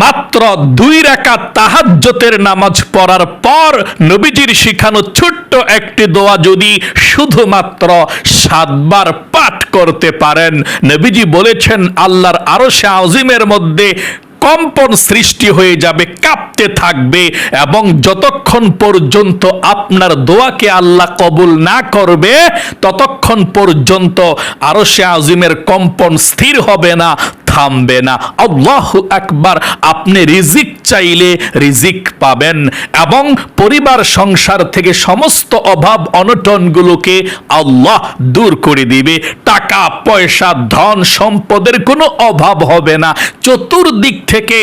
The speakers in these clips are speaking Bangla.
মাত্র দুই রাকাত তাহাজ্জতের নামাজ পড়ার পর নবীজির শিখানো ছোট্ট একটি দোয়া যদি শুধুমাত্র সাতবার পাঠ করতে পারেন, নবীজি বলেছেন, আল্লাহর আরও আজিমের মধ্যে কম্পন সৃষ্টি হয়ে যাবে, কাঁপতে থাকবে এবং যতক্ষণ পর্যন্ত আপনার দোয়াকে আল্লাহ কবুল না করবে, ততক্ষণ পর্যন্ত আরও সে আজিমের কম্পন স্থির হবে না। থামবে না। আল্লাহ একবার আপনি রিজিক চাইলে রিজিক পাবেন এবং পরিবার সংসার থেকে সমস্ত অভাব অনটনগুলোকে আল্লাহ দূর করে দিবে। টাকা, পয়সা, ধন, সম্পদের কোনো অভাব হবে না। চতুর্দিক থেকে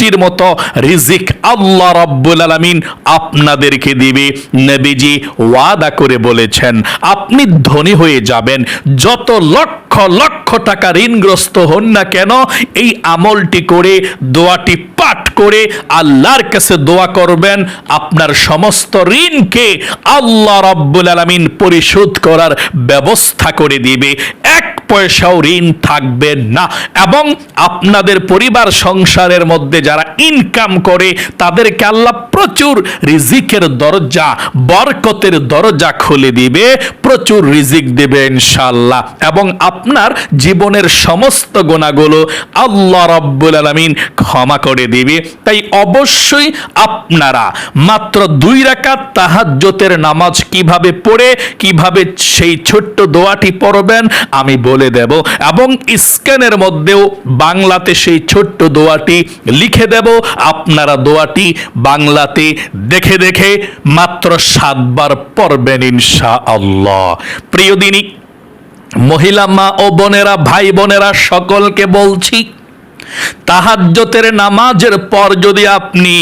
বৃষ্টির মতো রিজিক আল্লাহ রব্বুল আলামিন আপনাদেরকে দিবে। নবীজি ওয়াদা করে বলেছেন, আপনি ধনী হয়ে যাবেন, যত লক্ষ লক্ষ টাকা ঋণগ্রস্ত হন না কেন, এই আমলটি করে, দোয়াটি পাঠ করে আল্লাহর কাছে দোয়া করবেন, আপনার সমস্ত ঋণকে আল্লাহ রব্বুল আলামিন পরিশোধ করার ব্যবস্থা করে দিবে। পয়সাও ঋণ থাকবে না। এবং আপনাদের পরিবার সংসারের মধ্যে যারা ইনকাম করে, তাদেরকে আল্লাহ প্রচুর রিজিকের দরজা, বরকতের দরজা খুলে দিবে, প্রচুর রিজিক দেবে ইনশাল্লাহ এবং আপনার জীবনের সমস্ত গোনাগুলো আল্লাহ রব্বুল আলামিন ক্ষমা করে দিবে। তাই অবশ্যই আপনারা মাত্র দুই রাকাত তাহাজ্জতের নামাজ কীভাবে পড়ে, কীভাবে সেই ছোট্ট দোয়াটি পড়বেন, আমি বলে দেব এবং স্ক্যানের মধ্যেও বাংলাতে সেই ছোট্ট দোয়াটি লিখে দেব। আপনারা দোয়াটি বাংলাতে দেখে দেখে মাত্র সাতবার পড়বেন ইনশা আল্লাহ প্রিয় দিনী, মহিলা মা ও বোনেরা, ভাই বোনেরা, সকলকে বলছি তাহাজ্জতের নামাজের পর যদি আপনি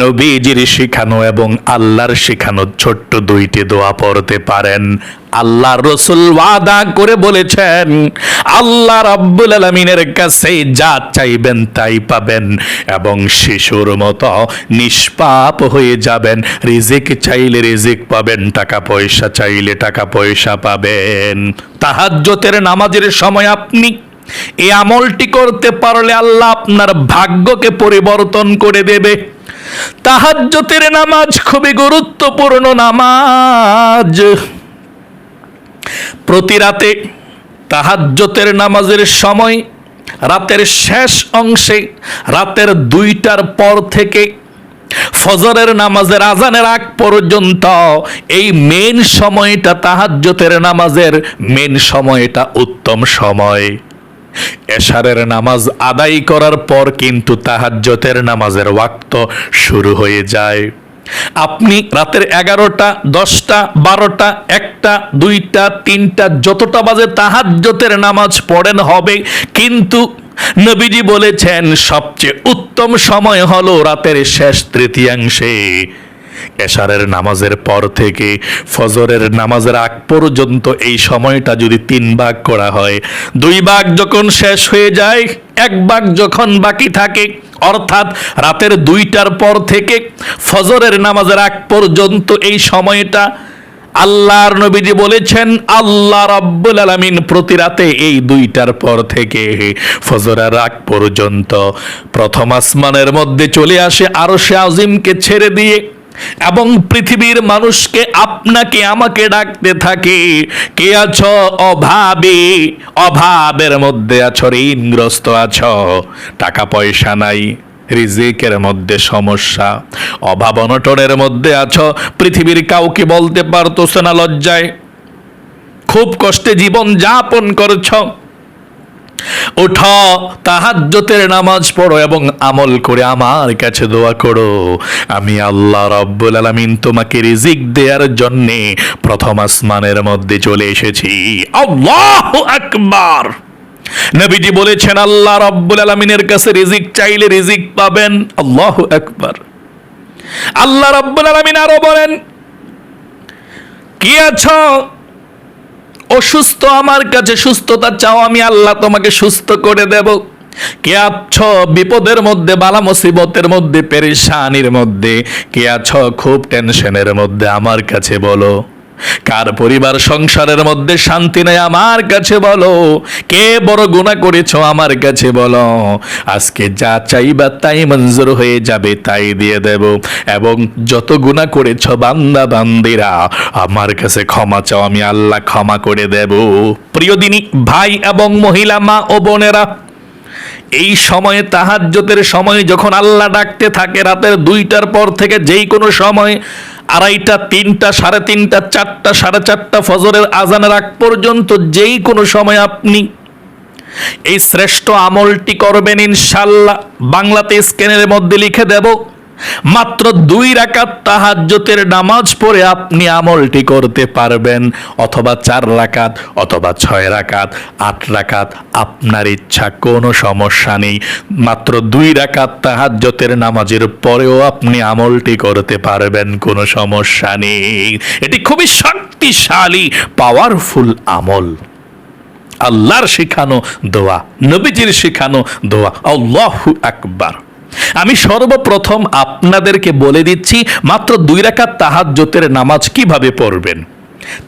নবীজির শিখানো এবং আল্লাহর শিখানো ছোট্ট দুইটি দোয়া পড়তে পারেন আল্লাহ রসুল ওয়াদা করে বলেছেন, আল্লাহ রাব্বুল আলমিনের কাছে যা চাইবেন তাই পাবেন এবং শিশুর মতো নিষ্পাপ হয়ে যাবেন। রিজিক চাইলে রিজিক পাবেন, টাকা পয়সা চাইলে টাকা পয়সা পাবেন। তাহাজ্জতের নামাজের সময় আপনি এই আমলটি করতে পারলে আল্লাহ আপনার ভাগ্যকে পরিবর্তন করে দেবে। তাহাজ্জতের নামাজ খুবই গুরুত্বপূর্ণ নামাজ। প্রতি রাতে তাহাজ্জতের নামাজের সময় রাতের শেষ অংশে রাতের দুইটার পর থেকে ফজরের নামাজের আজানের আগ পর্যন্ত এই মেন সময়টা তাহাজ্জতের নামাজের মেন সময়টা উত্তম সময়। এশারের নামাজ আদায় করার পর কিন্তু তাহাজ্জতের নামাজের ওয়াক্ত শুরু হয়ে যায়। আপনি রাতের এগারোটা, দশটা, বারোটা, একটা, দুইটা, তিনটা, যতটা বাজে তাহাজ্জতের নামাজ পড়েন হবে। কিন্তু নবীজি বলেছেন, সবচেয়ে উত্তম সময় হলো রাতের শেষ তৃতীয়াংশে। এশারের নামাজের পর থেকে ফজরের নামাজের আগ পর্যন্ত এই সময়টা যদি তিন ভাগ করা হয়, দুই ভাগ যখন শেষ হয়ে যায়, এক ভাগ যখন বাকি থাকে, অর্থাৎ রাতের দুইটার পর থেকে ফজরের নামাজের আগ পর্যন্ত এই সময়টা আল্লাহর নবীজি বলেছেন, আল্লাহ রাব্বুল আলামিন প্রতি রাতে এই দুইটার পর থেকে ফজরের আগ পর্যন্ত প্রথম আসমানের মধ্যে চলে আসে আরও সে আজিমকে ছেড়ে দিয়ে এবং পৃথিবীর মানুষকে আপনাকে আমাকে ডাকতে থাকে, কে আছো? অভাবে। অভাবের মধ্যে আছো, ঋণগ্রস্ত আছো। টাকা পয়সা নাই, রিজিকের মধ্যে সমস্যা। অভাব অনটনের মধ্যে আছো, পৃথিবীর কাউকে বলতে পারতো না লজ্জায়। খুব কষ্টে জীবন যাপন করছ। ওঠ, তাহাজ্জতের নামাজ পড়ো এবং আমল করে আমার কাছে দোয়া করো। আমি আল্লাহ রব্বুল আলামিন তোমাকে রিজিক দেওয়ার জন্য প্রথম আসমানের মধ্যে চলে এসেছি। আল্লাহু আকবার! নবীজি বলেছেন, আল্লাহ রব্বুল আলামিনের কাছে রিজিক চাইলে রিজিক পাবেন। আল্লাহু আকবার! আল্লাহ রব্বুল আলামিন আরও বলেন, কি আছো? অসুস্থ আমার কাছে সুস্থতা চাও, আমি আল্লাহ তোমাকে সুস্থ করে দেব। কে আছ বিপদের মধ্যে, বালা মুসিবতের মধ্যে, পেরেশানির মধ্যে? কে আছ খুব টেনশনের মধ্যে, আমার কাছে বলো। কার পরিবার সংসারের মধ্যে শান্তি নেই আমার কাছে বলো? কে বড় গুণা করেছ আমার কাছে বলো? আজকে যা চাইবা তাই মঞ্জুর হয়ে যাবে, তাই দিয়ে দেব। এবং যত গুণা করেছ বান্দা বান্দিরা, আমার কাছে ক্ষমা চাও, আমি আল্লাহ ক্ষমা করে দেব। প্রিয় দিনী, ভাই এবং মহিলা, মা ও বোনেরা, এই সময়ে তাহাজ্জতের সময় যখন আল্লাহ ডাকতে থাকে, রাতের দুইটার পর থেকে যেই কোনো সময় আড়াইটা, তিনটা, সাড়ে তিনটা, চারটা, সাড়ে চারটা ফজরের আজানের আগ পর্যন্ত যেই কোনো সময় আপনি এই শ্রেষ্ঠ আমলটি করবেন ইনশাল্লাহ। বাংলাতে স্ক্যানের মধ্যে লিখে দেব মাত্র দুই রাকাত তাহাজ্জতের নামাজ পড়ে আপনি আমলটি করতে পারবেন, অথবা চার রাকাত, অথবা ছয় রাকাত, আট রাকাত, আপনার ইচ্ছা কোনো সমস্যা নেই। মাত্র দুই রাকাত তাহাজ্জতের নামাজের পরেও আপনি আমলটি করতে পারবেন, কোনো সমস্যা নেই। এটি খুবই শক্তিশালী পাওয়ারফুল আমল। আল্লাহর শেখানো দোয়া, নবীজির শেখানো দোয়া, আল্লাহু আকবার। আমি সর্বপ্রথম আপনাদেরকে বলে দিচ্ছি মাত্র দুই রাকাত তাহাজ্জতের নামাজ কীভাবে পড়বেন?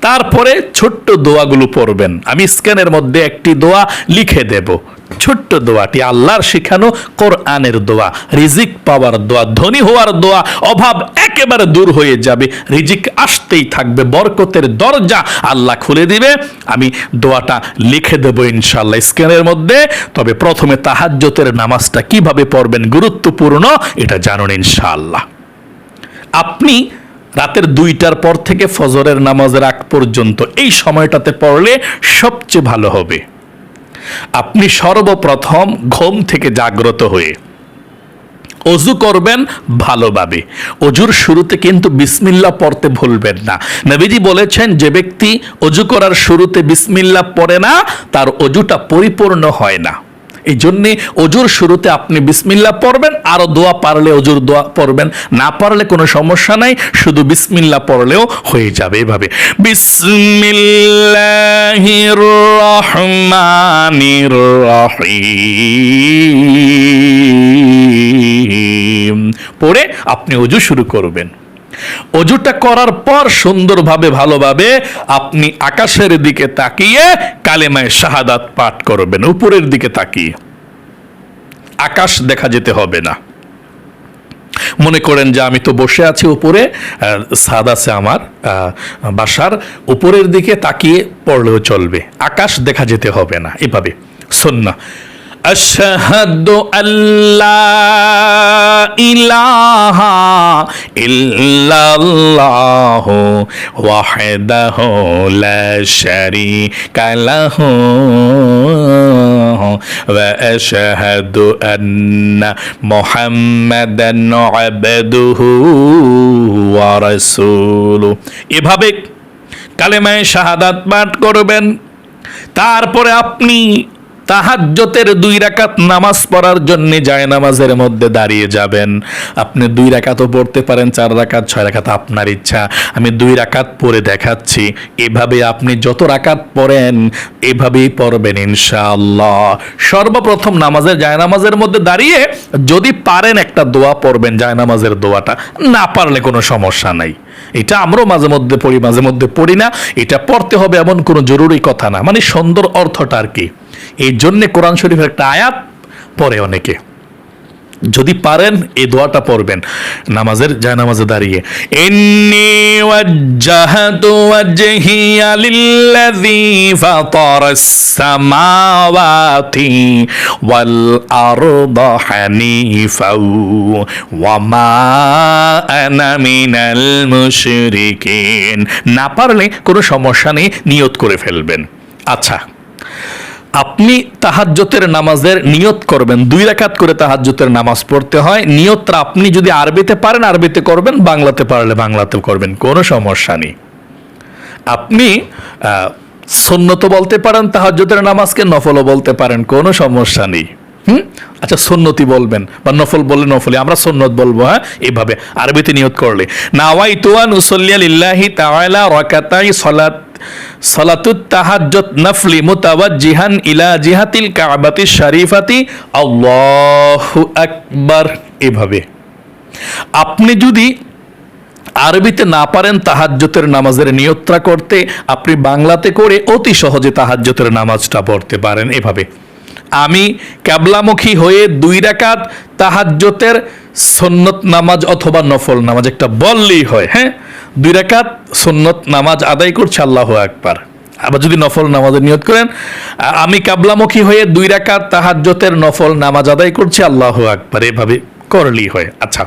তারপরে ছোট্ট দোয়াগুলো পড়বেন। আমি স্ক্যানের মধ্যে একটি দোয়া লিখে দেব। ছোট্ট দোয়াটি আল্লাহর শিখানো কোরআনের দোয়া। রিজিক পাওয়ার দোয়া, ধনী হওয়ার দোয়া, অভাব একেবারে দূর হয়ে যাবে। রিজিক আসতেই থাকবে, বরকতের দরজা আল্লাহ খুলে দিবে। আমি দোয়াটা লিখে দেবো ইনশাল্লাহ স্ক্যানের মধ্যে। তবে প্রথমে তাহাজ্জতের নামাজটা কীভাবে পড়বেন, গুরুত্বপূর্ণ, এটা জানুন ইনশাআল্লাহ। আপনি রাতের দুইটার পর থেকে ফজরের নামাজের আগ পর্যন্ত এই সময়টাতে পড়লে সবচেয়ে ভালো হবে। আপনি সর্বপ্রথম ঘুম থেকে জাগ্রত হয়ে অজু করবেন ভালোভাবে। অজুর শুরুতে কিন্তু বিসমিল্লা পড়তে ভুলবেন না। নবীজি বলেছেন, যে ব্যক্তি অজু করার শুরুতে বিসমিল্লা পড়ে না, তার অজুটা পরিপূর্ণ হয় না। এই জন্যে অজুর শুরুতে আপনি বিসমিল্লা পড়বেন আরও দোয়া পারলে অজুর দোয়া পড়বেন। না পারলে কোনো সমস্যা নাই, শুধু বিসমিল্লা পড়লেও হয়ে যাবে এভাবে। বিসমিল্লাহির পড়ে আপনি অজু শুরু করবেন। অজুটা করার পর সুন্দরভাবে ভালোভাবে আপনি আকাশের দিকে তাকিয়ে কালেমায় শাহাদাত পাঠ করবেন, উপরের দিকে তাকিয়ে। আকাশ দেখা যেতে হবে না। মনে করেন যে আমি তো বসে আছি উপরে সাদ আছে আমার বাসার উপরের দিকে তাকিয়ে পড়লেও চলবে। আকাশ দেখা যেতে হবে না, এভাবে। সন্না আশাহাদু আল্লাহ ইলাহ ইহ ওয়াহদাহু লা শারীকা লাহু واشهد ان محمدا عبده ورسوله এভাবে কালেমায় শাহাদাত পাঠ করবেন। তারপরে আপনি তাহাজ্জতের দুই রাকাত নামাজ পড়ার জন্য যায় নামাজের মধ্যে দাঁড়িয়ে যাবেন। আপনি দুই রাকাতও পড়তে পারেন, চার রাকাত, ছয় রাকাত আপনার ইচ্ছা। আমি দুই রাকাত পড়ে দেখাচ্ছি। এভাবে আপনি যত রাকাত পড়েন, এভাবেই পড়বেন ইনশাআল্লাহ। সর্বপ্রথম নামাজের যায় নামাজের মধ্যে দাঁড়িয়ে যদি পারেন একটা দোয়া পড়বেন যায় নামাজের দোয়াটা। না পারলে কোনো সমস্যা নাই। এটা আমরাও মাঝে মধ্যে পড়ি, মাঝে মধ্যে পড়ি না। এটা পড়তে হবে এমন কোনো জরুরি কথা না। মানে সুন্দর অর্থটা আর কি। এই জন্যে কোরআন শরীফের একটা আয়াত পড়ে অনেকে। যদি পারেন এই দোয়াটা পড়বেন নামাজের যায় নামাজে দাঁড়িয়ে ওয়াল না পারলে কোনো সমস্যা নেই, নিয়ত করে ফেলবেন। আচ্ছা আপনি তাহাজ্জতের নামাজের নিয়ত করবেন। দুই রাকাত করে তাহাজ্জতের নামাজ পড়তে হয়। নিয়তটা আপনি যদি আরবিতে পারেন আরবিতে করবেন বাংলাতে পারলে বাংলাতে করবেন। কোনো সমস্যা নেই। আপনি আহ, সুন্নত বলতে পারেন তাহাজ্জতের নামাজকে নফলও বলতে পারেন। কোনো সমস্যা নেই। হুম? আচ্ছা সুন্নতি বলবেন বা নফল বললে নফলি আমরা সুন্নত বলব হ্যাঁ? এভাবে আরবিতে নিয়ত করলে। নাওয়াই তুয়ান উসল্লিয়া লিল্লাহি তাআলা রাকাতাই সালাত। সালাতুত তাহাজ্জুদ নফলি মুতাওয়াজ্জিহান ইলা জিহাতিল কাবাতি শরীফাতি। আল্লাহু আকবার। এভাবে। আপনি যদি আরবিতে না পারেন তাহাজ্জতের নামাজের নিয়ত্রা করতে, আপনি বাংলাতে করে অতি সহজে তাহাজ্জতের নামাজটা পড়তে পারেন এভাবে। আমি ক্যাবলামুখী হয়ে দুই রাকাত তাহাজ্জতের সন্নত নামাজ অথবা নফল নামাজ একটা বললেই হয় হ্যাঁ? দুই রাকাত সন্নত নামাজ আদায় করছে আল্লাহ একবার আবার যদি নফল নামাজের নিয়ত করেন আমি কাবলামুখী হয়ে দুই রাকাত তাহাজ্যতের নফল নামাজ আদায় করছি আল্লাহ একবার এভাবে করলেই হয়। আচ্ছা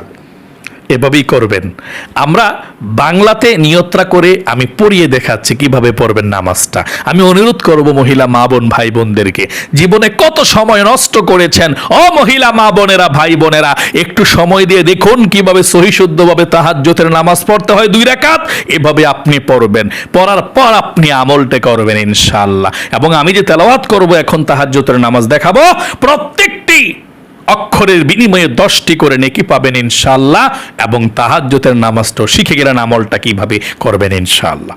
এভাবেই করবেন। আমরা বাংলাতে নিয়ত্রা করে আমি পড়িয়ে দেখাচ্ছি কীভাবে পড়বেন নামাজটা। আমি অনুরোধ করব মহিলা মা বোন, ভাই বোনদেরকে, জীবনে কত সময় নষ্ট করেছেন? ও মহিলা মা বোনেরা, ভাই বোনেরা, একটু সময় দিয়ে দেখুন কীভাবে সহিশুদ্ধভাবে তাহাজ্জতের নামাজ পড়তে হয় দুই রাকাত, এভাবে আপনি পড়বেন। পড়ার পর আপনি আমলটা করবেন ইনশাআল্লাহ। এবং আমি যে তেলাওয়াত করব, এখন তাহার তাহাজ্জতের নামাজ দেখাবো। প্রত্যেকটি অক্ষরের বিনিময়ে দশটি করে নেকি পাবেন ইনশাল্লাহ এবং তাহাজ্জতের নামাজটাও শিখে গেলেন আমলটা কীভাবে করবেন ইনশাল্লাহ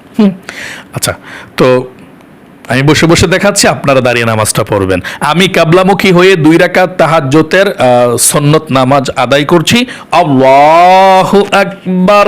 আচ্ছা তো আমি বসে বসে দেখাচ্ছি আপনারা দাঁড়িয়ে নামাজটা পড়বেন। আমি কাবলামুখী হয়ে দুই রাকাত তাহাজ্জতের আহ, সন্নত নামাজ আদায় করছি। আল্লাহু আকবার।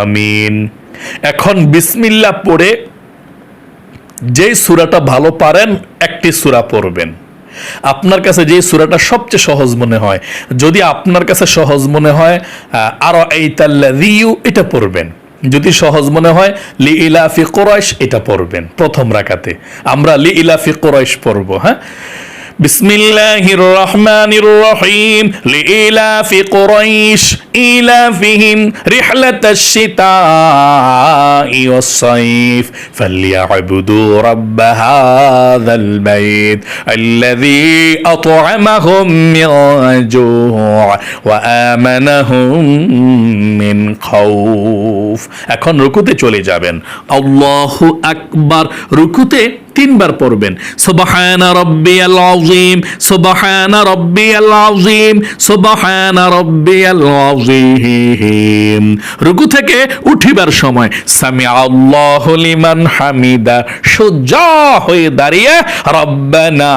আমিন। এখন বিসমিল্লাহ পড়ে যেই সূরাটা ভালো পারেন, একটি সূরা পড়বেন। আপনার কাছে যে সূরাটা সবচেয়ে সহজ মনে হয়, যদি আপনার কাছে সহজ মনে হয় আরও এই রিউ এটা পড়বেন। যদি সহজ মনে হয় লি ইলাফি কোরাইশ, এটা পড়বেন প্রথম রাকাতে। আমরা লি ইলাফি কোরাইশ পড়ব হ্যাঁ? بسم الله الرحمن الرحيم لإلاف قريش إلافهم رحلة الشتاء والصيف فليعبدوا رب هذا البيت الذي أطعمهم من جوع وآمنهم من خوف أكون ركوتي جولي جابن الله أكبر ركوتي তিনবার পড়বেন। রুকু থেকে উঠিবার সময় সামি আল্লাহু লিমান হামিদা সোজা হয়ে দাঁড়িয়ে রব্বানা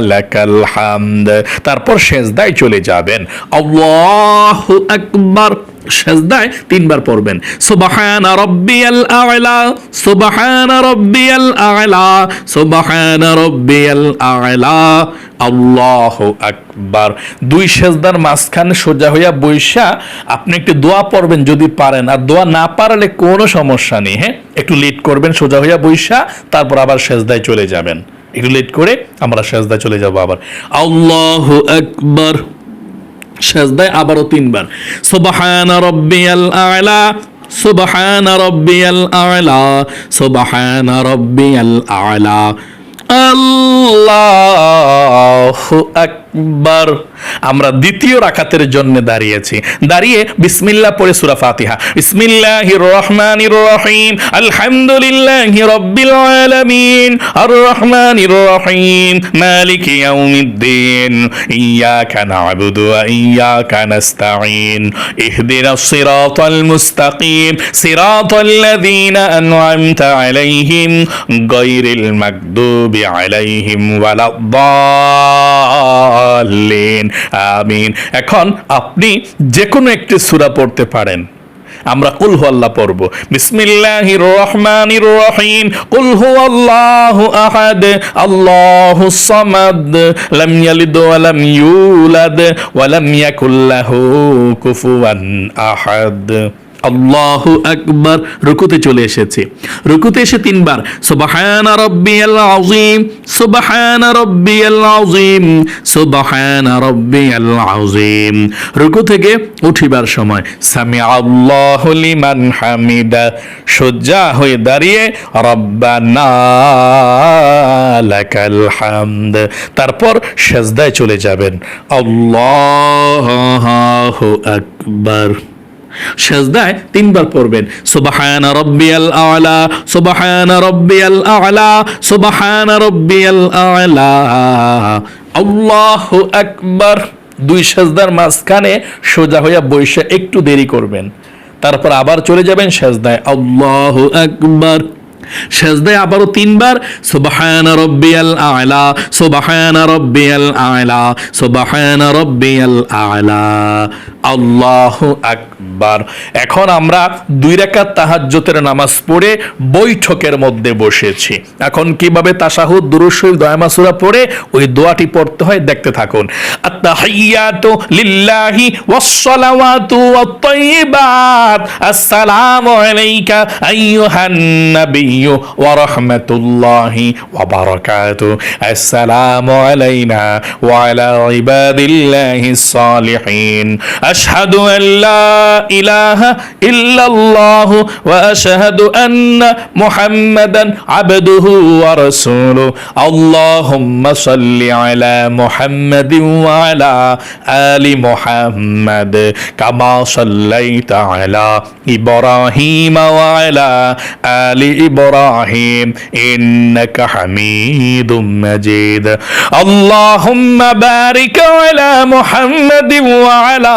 লাকাল হামদ। তারপর সেজদায় চলে যাবেন। আল্লাহু আকবার। সেজদায় তিনবার পড়বেন। সুবহান রব্বিয়াল আ'লা, সুবহান রব্বিয়াল আ'লা, সুবহান রব্বিয়াল আ'লা। আল্লাহু আকবার। দুই সেজদার মাঝখানে সোজা হইয়া বৈশা আপনি একটু দোয়া পড়বেন যদি পারেন। আর দোয়া না পারলে কোনো সমস্যা নেই হ্যাঁ? একটু লেট করবেন, সোজা হইয়া বৈশা, তারপর আবার সেজদায় চলে যাবেন। একটু লেট করে আমরা সেজদায় চলে যাব আবার। আল্লাহু আকবার। সেজদায় আবারও তিনবার। সোবাহান রব্বিয়াল আ'লা সুবহান রব্বিয়াল আ'লা সুবহান রব্বিয়াল আ'লা। আল্লাহু আকবার আমরা দ্বিতীয় রাখাতের জন্য দাঁড়িয়েছি। দাঁড়িয়ে বিসমিল্লা পড়ে সূরা ফাতিহা। বিসমিল্লাহির রহমানির রহিম। আলহামদুলিল্লাহি রাব্বিল আলামিন। আর রহমানির রহিম। মালিকি ইয়াউমিদ্দিন। ইয়াকা না'বুদু ওয়া ইয়াকা নাস্তাঈন। ইহদিনাস সিরাতাল মুস্তাকিম। সিরাতাল লাযীনা আন'আমতা আলাইহিম গায়রিল মাগদুবি আলাইহিম ওয়ালাদ-দাল্লিন আমিন। এখন আপনি যে কোনো একটি সূরা পড়তে পারেন। আমরা কুল আল্লাহ পড়ব। বিসমিল্লাহির রহমানির রহিম। কুল হুয়াল্লাহু আহাদ আল্লাহুস সামাদ, লাম ইয়ালিদ ওয়া লাম ইউলাদ, ওয়া লাম ইয়াকুল লাহু কুফুয়ান আহাদ। আল্লাহু আকবার রুকুতে চলে এসেছে। রুকুতে এসে তিনবার, সুবহান রাব্বিয়াল আযীম, সুবহান রাব্বিয়াল আযীম, সুবহান রাব্বিয়াল আযীম। রুকু থেকে উঠিবার সময় সামি আল্লাহু লিমান হামিদা সজ্জা হয়ে দাঁড়িয়ে, রব্বানা লাকাল হামদ। তারপর সেজদায় চলে যাবেন। আল্লাহু আকবার। সেজদায় তিনবার পড়বেন। সুবহান রব্বিয়াল আলা, সুবহান রব্বিয়াল আলা, সুবহান রব্বিয়াল আলা। আল্লাহু আকবার। দুই সেজদার মাঝখানে সোজা হইয়া বৈশা একটু দেরি করবেন। তারপর আবার চলে যাবেন সেজদায়। আল্লাহু আকবার। সেজদায় আবারও তিনবার, সুবহান রব্বিয়াল আলা, সুবহান রব্বিয়াল আলা, সুবহান রব্বিয়াল আলা। আল্লাহু আকবার। এখন আমরা দুই রাকাত তাহাজ্জুদের নামাজ পড়ে বৈঠকের মধ্যে বসেছি। এখন কীভাবে তাশাহুদ দুরূদ শরীফ দয়ামা পড়ে ওই দোয়াটি পড়তে হয়, দেখতে থাকুন। আত্তাহিয়াতু আলাইকা আসসালামু আলাইনা ওয়া আলা ইবাদিল্লাহিস সালিহিন। আশহাদু আন লা ইলাহা ইল্লাল্লাহু ওয়া আশহাদু আন্না মুহাম্মাদান আবদুহু ওয়া রাসূলুহু। আল্লাহুম্মা সাল্লি আলা মুহাম্মাদিন ওয়া আলা আলি মুহাম্মাদ। কামা সাল্লাইতা আলা ইব্রাহিম ওয়া আলা আলি ইব্রাহিম। ইন্নাকা হামিদুম মাজিদ। আল্লাহুম্মা বারিক আলা মুহাম্মাদিন ওয়া আলা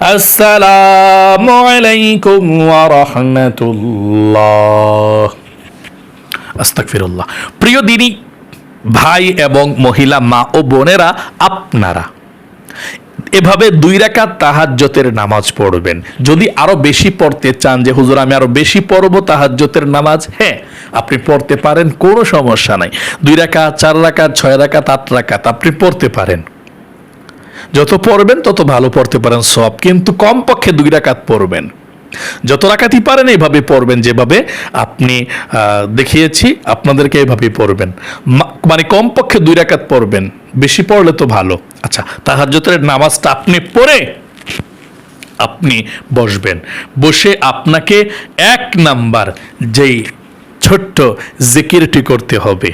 আসসালামু আলাইকুম ওয়া রাহমাতুল্লাহ। আস্তাগফিরুল্লাহ। প্রিয় দিনী, ভাই এবং মহিলা, মা ও বোনেরা, আপনারা এভাবে দুই রাকাত তাহাজ্জতের নামাজ পড়বেন। যদি আরও বেশি পড়তে চান যে, হুজুর, আমি আরও বেশি পড়ব তাহাজ্জতের নামাজ? হ্যাঁ আপনি পড়তে পারেন, কোনো সমস্যা নাই। দুই রাকাত, চার রাকাত, ছয় রাকাত, আট রাকাত, আপনি পড়তে পারেন। যত পড়বেন, তত ভালো পড়তে পারেন সব। কিন্তু কমপক্ষে দুই রাকাত পড়বেন। যত রাকাতই পারেন, এইভাবে পড়বেন যেভাবে আপনি দেখিয়েছি, আপনাদেরকে এইভাবে পড়বেন। মানে কমপক্ষে দুই রাকাত পড়বেন। বেশি পড়লে তো ভালো। আচ্ছা তাহাজ্জতের নামাজটা আপনি পড়ে আপনি বসবেন। বসে আপনাকে এক নাম্বার যেই ছোট্ট জিকিরটি করতে হবে।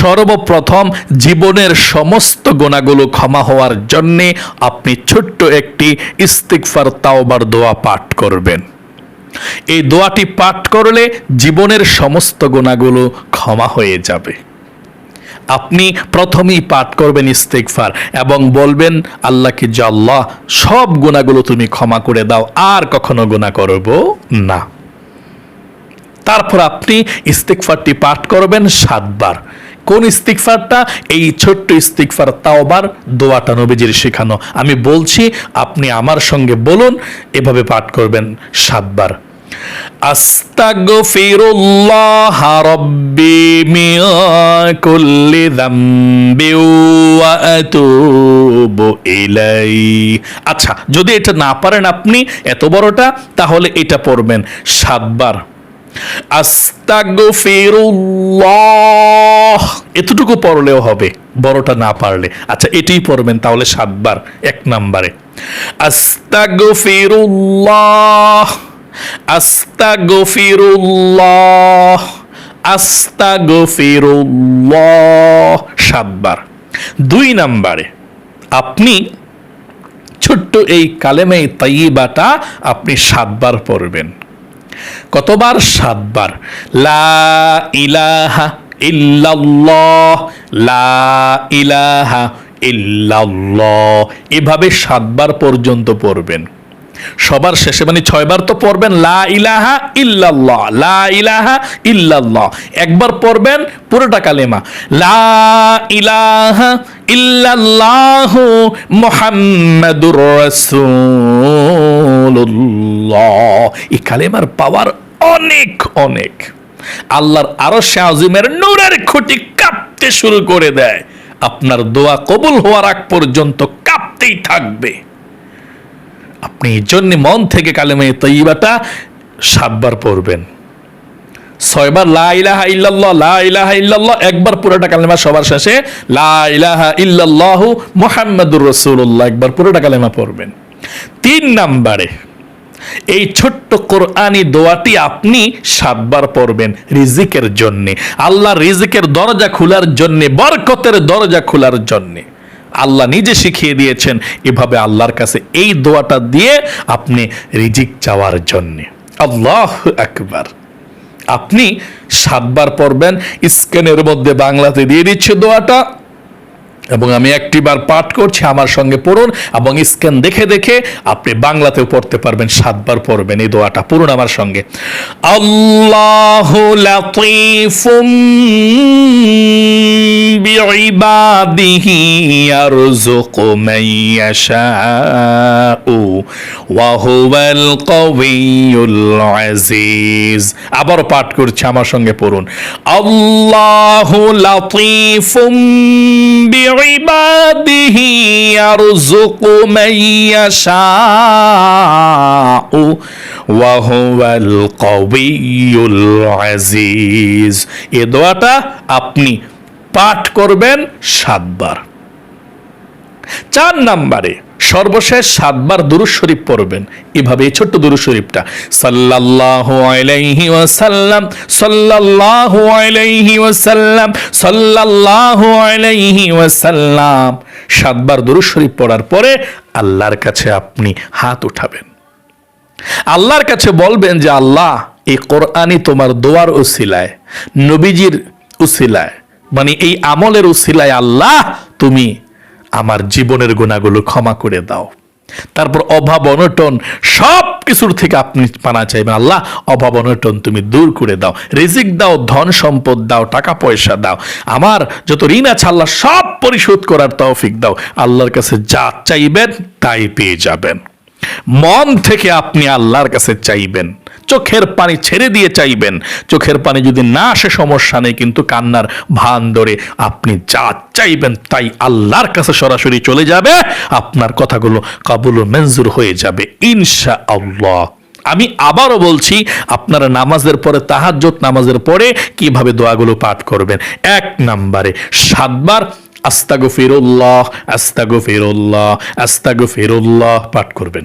সর্বপ্রথম জীবনের সমস্ত গোনাগুলো ক্ষমা হওয়ার জন্যে আপনি ছোট্ট একটি ইস্তিকফার তাওবার দোয়া পাঠ করবেন। এই দোয়াটি পাঠ করলে জীবনের সমস্ত গোনাগুলো ক্ষমা হয়ে যাবে। আপনি প্রথমেই পাঠ করবেন ইস্তেকফার এবং বলবেন আল্লাহকে যে আল্লাহ সব গুণাগুলো তুমি ক্ষমা করে দাও, আর কখনো গুণা করব না। তারপর আপনি ইস্তিকফারটি পাঠ করবেন সাতবার। কোন ইস্তিকফারটা এই ছোট্ট ইস্তিকফার তাওবার দোয়াটা নবীজির শেখানো। আমি বলছি, আপনি আমার সঙ্গে বলুন, এভাবে পাঠ করবেন সাতবার। আস্তাগফিরুল্লাহ রব্বি মিন কুল্লি যামবি ওয়া আতুবু ইলাইহি। আচ্ছা যদি এটা না পারেন আপনি এত বড়টা, তাহলে এটা পড়বেন সাতবার। আস্তাগফিরুল্লাহ। এতটুকু পড়লেও হবে, বড়টা না পারলে। আচ্ছা এটাই পড়বেন তাহলে সাতবার, এক নাম্বারে। আস্তাগফিরুল্লাহ আস্তাগফিরুল্লাহ আস্তাগফিরুল্লাহ। সাতবার। দুই নাম্বারে, আপনি ছোট্ট এই কালেমে তাইবাটা আপনি সাতবার পড়বেন। কতবার? সাতবার। লা ইলাহা ইল্লাল্লাহ। লা ইলাহা ইল্লাল্লাহ। এভাবে সাতবার পর্যন্ত পড়বেন। সবার শেষে মানে ছয়বার তো পড়বেন, লা ইলাহা ইল্লাল্লাহ, লা ইলাহা ইল্লাল্লাহ। একবার পড়বেন, পুরোটা কালেমা, লা ইলাহা ইল্লাল্লাহ মুহাম্মাদুর রাসূলুল্লাহ। এই কালেমার পাওয়ার অনেক অনেক। আল্লাহর আরও আজিমের নূরের খুঁটি কাঁপতে শুরু করে দেয়। আপনার দোয়া কবুল হওয়ার আগ পর্যন্ত কাঁপতেই থাকবে। আপনি এই জন্য মন থেকে কালেমে তৈবাটা সাতবার পড়বেন। ছয়বার লা ইলাহা ইল্লাল্লাহ, লা ইলাহা ইল্লাল্লাহ, একবার পুরোটা কালেমা সবার শেষে লা ইলাহা ইল্লাল্লাহ মুহাম্মাদুর রাসূলুল্লাহ, একবার পুরোটা কালেমা পড়বেন। তিন নাম্বারে, এই ছোট্ট কোরআনি দোয়াটি আপনি সাতবার পড়বেন রিজিকের জন্যে আল্লাহ রিজিকের দরজা খোলার জন্যে, বরকতের দরজা খোলার জন্যে। আল্লাহ নিজে শিখিয়ে দিয়েছেন। এভাবে আল্লাহর কাছে এই দোয়াটা দিয়ে আপনি রিজিক চাওয়ার জন্যে। আল্লাহ একবার আপনি সাতবার পড়বেন, স্ক্যানের মধ্যে বাংলাতে দিয়ে দিচ্ছে দোয়াটা। এবং আমি একটিবার পাঠ করছি, আমার সঙ্গে পড়ুন এবং স্ক্যান দেখে দেখে আপনি বাংলাতেও পড়তে পারবেন, সাতবার পড়বেন, এই দোয়াটা পড়ুন আমার সঙ্গে। আল্লাহ আবার পাঠ করছি, আমার সঙ্গে পড়ুন। আল্লাহ লাতিফুম بعباده يرزق من يشاء وهو القوي العزيز এ দোয়াটা আপনি পাঠ করবেন সাতবার চার নাম্বারে সর্বশেষ সাতবার দুরুদ শরীফ পড়বেন। এভাবে এই ছোট্ট দুরুদ শরীফটা সাল্লাল্লাহু আলাইহি ওয়াসাল্লাম, সাল্লাল্লাহু আলাইহি ওয়াসাল্লাম, সাল্লাল্লাহু আলাইহি ওয়াসাল্লাম সাতবার দুরুদ শরীফ পড়ার পরে আল্লাহর কাছে আপনি হাত উঠাবেন। আল্লাহর কাছে বলবেন যে, আল্লাহ, এই কোরআনই তোমার দোয়ার উসিলায়, নবীজির উসিলায় মানে এই আমলের উসিলায় আল্লাহ, তুমি আমার জীবনের গুণাগুলো ক্ষমা করে দাও। তারপর অভাব অনটন সব কিছুর থেকে আপনি পানা চাইবেন। আল্লাহ, অভাব অনটন তুমি দূর করে দাও। রিজিক দাও, ধন সম্পদ দাও, টাকা পয়সা দাও। আমার যত ঋণ আছে আল্লাহ সব পরিশোধ করার তৌফিক দাও। আল্লাহর কাছে যা চাইবেন তাই পেয়ে যাবেন। মন থেকে আপনি আল্লাহর কাছে চাইবেন। চোখের পানি ছেড়ে দিয়ে চাইবেন। চোখের পানি যদি না আসে, সমস্যা নেই, কিন্তু কান্নার ভান ধরে আপনি যা চাইবেন তাই আল্লাহর কাছে সরাসরি চলে যাবে। আপনার কথাগুলো কাবুল মঞ্জুর হয়ে যাবে ইনশা আল্লাহ আমি আবারও বলছি, আপনারা নামাজের পরে তাহাজ্জত নামাজের পরে কীভাবে দোয়াগুলো পাঠ করবেন? এক নাম্বারে, সাতবার আস্তাগো ফিরুল্লাহ আস্তাগো ফিরুল্লাহ আস্তাগো ফিরুল্লাহ পাঠ করবেন।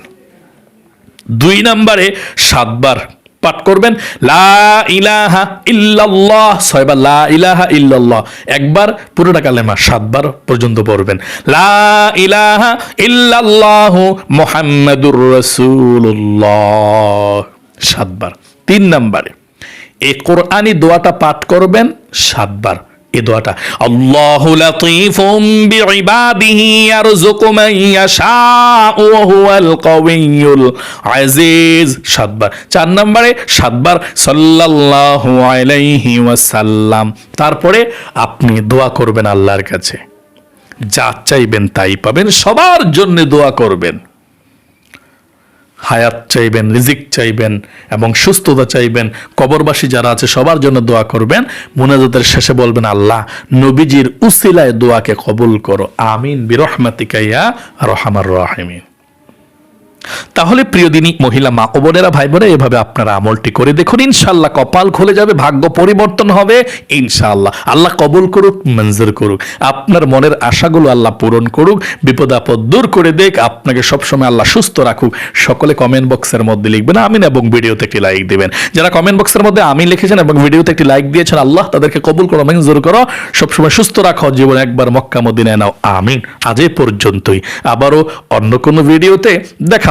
দুই নম্বরে সাতবার পাঠ করবেন, লা ইলাহা ইল্লাল্লাহ ছয়বার, লা ইলাহা ইল্লাল্লাহ একবার, পুরোটা কালেমা সাতবার পর্যন্ত পড়বেন, লা ইলাহা ইল্লাল্লাহ সাতবার। তিন নম্বরে এই কোরআনি দোয়াটা পাঠ করবেন, সাতবার। এ দোয়াটা। আল্লাহু লাতীফুম বিইবাদিহি ইয়ারযুকু মান ইয়াশাউ ওয়া হুয়াল কাউইয়ুল আজিজ সাতবার। চার নম্বরে সাতবার সাল্লাল্লাহু আলাইহি ওয়াসাল্লাম। তারপরে আপনি দোয়া করবেন আল্লাহর কাছে। যা চাইবেন তাই পাবেন, সবার জন্য দোয়া করবেন। হায়াত চাইবেন, রিজিক চাইবেন এবং সুস্থতা চাইবেন। কবরবাসী যারা আছে, সবার জন্য দোয়া করবেন। মুনাজাতের শেষে বলবেন, আল্লাহ, নবীজির উসিলায় দোয়াকে কবুল করো। আমিন। বিরহমাতিকাইয়া রহমার রাহিমিন। তাহলে প্রিয় দিনী, মহিলা মা ও বোনেরা ভাই বোনেরা এভাবে আপনারা আমলটি করে দেখুন। ইনশাল্লাহ কপাল খুলে যাবে, ভাগ্য পরিবর্তন হবে, ইনশাআল্লাহ। আল্লাহ কবুল করুক, মঞ্জুর করুক। আপনার মনের আশাগুলো আল্লাহ পূরণ করুক, বিপদ আপদ দূর করে দেখ আপনাকে সবসময় আল্লাহ সুস্থ রাখুক। সকলে কমেন্ট বক্সের মধ্যে লিখবেন, আমিন, এবং ভিডিওতে একটি লাইক দিবেন। যারা কমেন্ট বক্সের মধ্যে আমি লিখেছেন এবং ভিডিওতে একটি লাইক দিয়েছেন, আল্লাহ তাদেরকে কবুল করো, মঞ্জুর করো। সবসময় সুস্থ রাখো, জীবন একবার মক্কা মদিনায় নাও, আমিন। আজ পর্যন্তই। আবারও অন্য কোনো ভিডিওতে দেখা